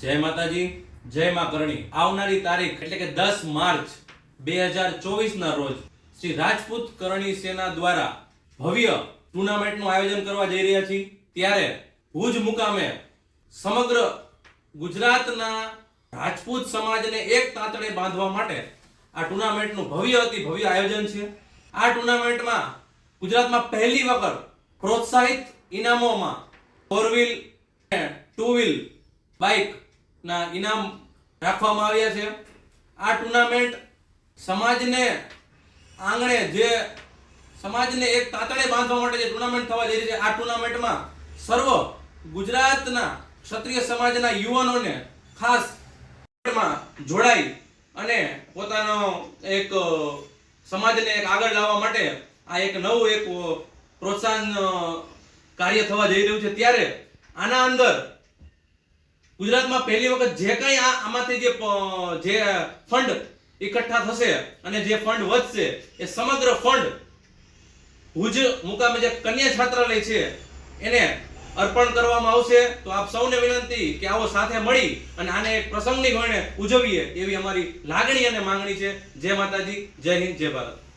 જય માતાજી, જય મા કરણી. આવનારી તારીખ એટલે કે દસ માર્ચ બે હજાર ચોવીસના રોજ શ્રી રાજપૂત કરણી સેના દ્વારા ભવ્ય ટુર્નામેન્ટનું આયોજન કરવા જઈ રહ્યા છીએ. ત્યારે ભુજ મુકામે સમગ્ર ગુજરાતના રાજપૂત સમાજને એક તાંતણે બાંધવા માટે આ ટુર્નામેન્ટનું ભવ્ય અતિ ભવ્ય આયોજન છે. આ ટુર્નામેન્ટમાં ગુજરાતમાં પહેલી વખત પ્રોત્સાહિત ઇનામોમાં four wheel two wheel bike ના, ઇનામ રાખવામાં આવ્યા છે. આ ટુર્નામેન્ટ સમાજને આંગણે જે સમાજને એક તાતડે બાંધવા માટે જે ટુર્નામેન્ટ થવા જઈ રહી છે, આ ટુર્નામેન્ટમાં સર્વ ગુજરાતના ક્ષત્રિય સમાજના યુવાનોને ખાસ જોડાઈ અને પોતાનો એક સમાજને એક આગળ લાવવા માટે આ એક નવું એક પ્રોત્સાહન કાર્ય થવા જઈ રહ્યું છે. ત્યારે આના અંદર ગુજરાતમાં પહેલી વખત જે કંઈ આ આમાંથી જે જે ફંડ એકઠા થશે અને જે ફંડ વધશે, એ સમગ્ર ફંડ ભુજ મુકામે જે કન્યા છાત્રાલય છે, એને અર્પણ કરવામાં આવશે. તો આપ સૌને વિનંતી કે આવો સાથે મળી અને આને એક પ્રસંગની ગણે ઉજવીએ એવી અમારી લાગણી અને માંગણી છે. જય માતાજી, જય હિન્દ, જય ભારત.